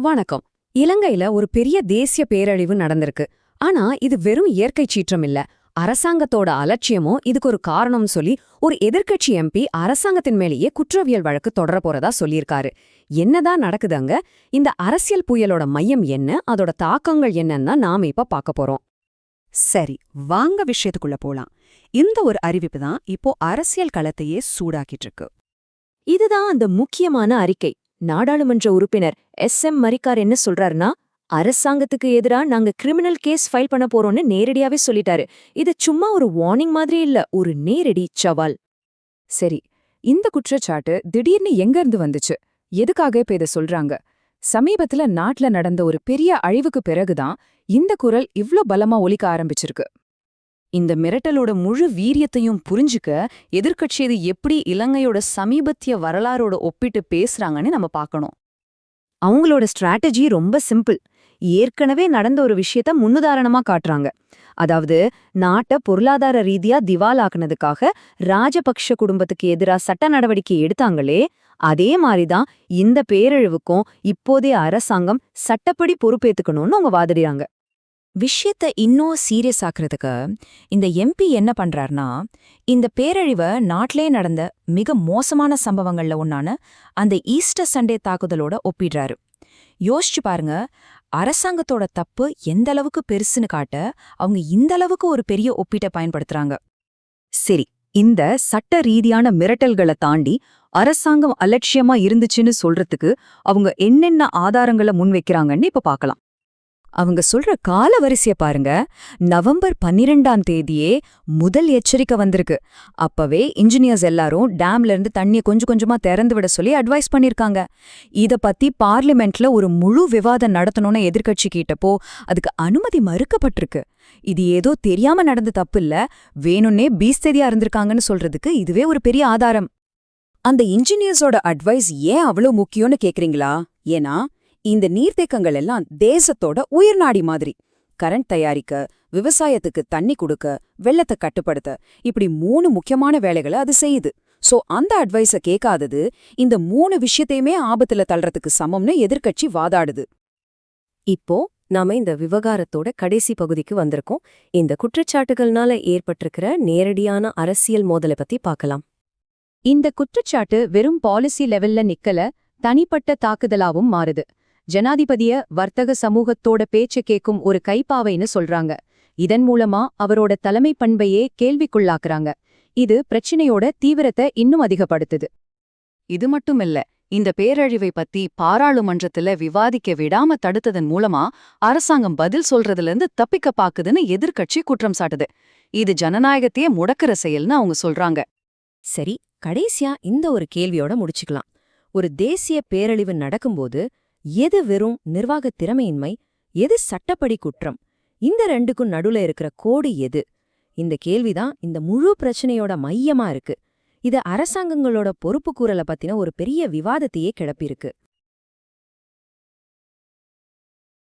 வணக்கம். இலங்கையில ஒரு பெரிய தேசிய பேரழிவு நடந்திருக்கு. ஆனா இது வெறும் இயற்கை சீற்றம் இல்ல. அரசாங்கத்தோட அலட்சியமும் இதுக்கு ஒரு காரணம்னு சொல்லி ஒரு எதிர்க்கட்சி எம்பி அரசாங்கத்தின் மேலேயே குற்றவியல் வழக்கு தொடர போறதா சொல்லியிருக்காரு. என்னதான் நடக்குது அங்க? இந்த அரசியல் புயலோட மையம் என்ன? அதோட தாக்கங்கள் என்னன்னா நாம இப்ப பார்க்க போறோம். சரி வாங்க விஷயத்துக்குள்ள போலாம். இந்த ஒரு அறிவிப்பு தான் இப்போ அரசியல் களத்தையே சூடாக்கிட்டு இருக்கு. இதுதான் அந்த முக்கியமான அறிக்கை. நாடாளுமன்ற உறுப்பினர் எஸ் எம் மரிக்கார் என்ன சொல்றாருன்னா அரசாங்கத்துக்கு எதிரா நாங்க கிரிமினல் கேஸ் ஃபைல் பண்ண போறோம்னு நேரடியாவே சொல்லிட்டாரு. இது சும்மா ஒரு வார்னிங் மாதிரி இல்ல ஒரு நேரடி சவால். சரி இந்த குற்றச்சாட்டு திடீர்னு எங்க இருந்து வந்துச்சு? எதுக்காக இப்ப இத சொல்றாங்க? சமீபத்துல நாட்டுல நடந்த ஒரு பெரிய அழிவுக்கு பிறகுதான் இந்த குரல் இவ்ளோ பலமா ஒலிக்க ஆரம்பிச்சிருக்கு. இந்த மிரட்டலோட முழு வீரியத்தையும் புரிஞ்சுக்க எதிர்க்கட்சி இது எப்படி இலங்கையோட சமீபத்திய வரலாறோட ஒப்பிட்டு பேசுறாங்கன்னு நம்ம பார்க்கணும். அவங்களோட ஸ்ட்ராட்டஜி ரொம்ப சிம்பிள் ஏற்கனவே நடந்த ஒரு விஷயத்த முன்னுதாரணமா காட்டுறாங்க. அதாவது நாட்டை பொருளாதார ரீதியா திவாலாக்குனதுக்காக ராஜபக்ஷ குடும்பத்துக்கு எதிரா சட்ட நடவடிக்கை எடுத்தாங்களே அதே மாதிரிதான் இந்த பேரழிவுக்கும் இப்போதைய அரசாங்கம் சட்டப்படி பொறுப்பேத்துக்கணும்னு அவங்க வாதிடுறாங்க. விஷயத்த இன்னும் சீரியஸ் ஆக்குறதுக்கு இந்த எம்பி என்ன பண்றார்னா இந்த பேரழிவை நாட்டிலே நடந்த மிக மோசமான சம்பவங்கள்ல ஒன்னான அந்த ஈஸ்டர் சண்டே தாக்குதலோட ஒப்பிடுறாரு. யோசிச்சு பாருங்க அரசாங்கத்தோட தப்பு எந்த அளவுக்கு பெருசுன்னு காட்ட அவங்க இந்த அளவுக்கு ஒரு பெரிய ஒப்பீட்டை பயன்படுத்துறாங்க. சரி இந்த சட்ட ரீதியான மிரட்டல்களை தாண்டி அரசாங்கம் அலட்சியமா இருந்துச்சுன்னு சொல்றதுக்கு அவங்க என்னென்ன ஆதாரங்களை முன்வைக்கிறாங்கன்னு இப்ப பார்க்கலாம் அவங்க சொல்ற கால வரிசைய பாருங்க. நவம்பர் பன்னிரெண்டாம் தேதியே முதல் எச்சரிக்கை வந்திருக்கு. அப்பவே இன்ஜினியர்ஸ் எல்லாரும் டேம்ல இருந்து தண்ணிய கொஞ்சம் கொஞ்சமா திறந்து விட சொல்லி அட்வைஸ் பண்ணிருக்காங்க. இத பத்தி பார்லிமெண்ட்ல ஒரு முழு விவாதம் நடத்தணும்னு எதிர்கட்சி கிட்டப்போ அதுக்கு அனுமதி மறுக்கப்பட்டிருக்கு. இது ஏதோ தெரியாம நடந்த தப்பு இல்ல. வேணும்னே பீஸ்தெரியா இருந்திருக்காங்கன்னு சொல்றதுக்கு இதுவே ஒரு பெரிய ஆதாரம். அந்த இன்ஜினியர்ஸோட அட்வைஸ் ஏன் அவ்வளவு முக்கியம்னு கேக்குறீங்களா? ஏன்னா இந்த நீர்த்தேக்கங்கள் எல்லாம் தேசத்தோட உயிர்நாடி மாதிரி. கரண்ட் தயாரிக்க விவசாயத்துக்கு தண்ணி கொடுக்க வெள்ளத்தை கட்டுப்படுத்த இப்படி மூணு முக்கியமான வேலைகளை அது செய்யுது. சோ அந்த அட்வைஸ கேட்காதது இந்த மூணு விஷயத்தையுமே ஆபத்துல தள்ளுறதுக்கு சமம்னு எதிர்க்கட்சி வாதாடுது. இப்போ நாம இந்த விவகாரத்தோட கடைசி பகுதிக்கு வந்திருக்கோம். இந்த குற்றச்சாட்டுகள்னால ஏற்பட்டிருக்கிற நேரடியான அரசியல் மோதலை பத்தி பார்க்கலாம். இந்த குற்றச்சாட்டு வெறும் பாலிசி லெவல்ல நிக்கல தனிப்பட்ட தாக்குதலாவும் மாறுது. ஜனாதிபதிய வர்த்தக சமூகத்தோட பேச்ச கேக்கும் ஒரு கைப்பாவைன்னு சொல்றாங்க. இதன் மூலமா அவரோட தலைமை பண்பையே கேள்விக்குள்ளாக்குறாங்க. இது பிரச்சனையோட தீவிரத்தை இன்னும் அதிகப்படுத்துது. இது மட்டுமில்ல இந்த பேரழிவை பத்தி பாராளுமன்றத்துல விவாதிக்க விடாம தடுத்ததன் மூலமா அரசாங்கம் பதில் சொல்றதுல இருந்து தப்பிக்க பாக்குதுன்னு எதிர்க்கட்சி குற்றம் சாட்டுது. இது ஜனநாயகத்தையே முடக்கிற செயல்னு அவங்க சொல்றாங்க. சரி கடைசியா இந்த ஒரு கேள்வியோட முடிச்சுக்கலாம். ஒரு தேசிய பேரழிவு நடக்கும்போது எது வெறும் நிர்வாக திறமையின்மை எது சட்டப்படி குற்றம்? இந்த ரெண்டுக்கும் நடுல இருக்கிற கோடு எது? இந்த கேள்விதான் இந்த முழு பிரச்சனையோட மையமா இருக்கு. இது அரசாங்கங்களோட பொறுப்புக்கூறலை பத்தின ஒரு பெரிய விவாதத்தையே கிளப்பியிருக்கு.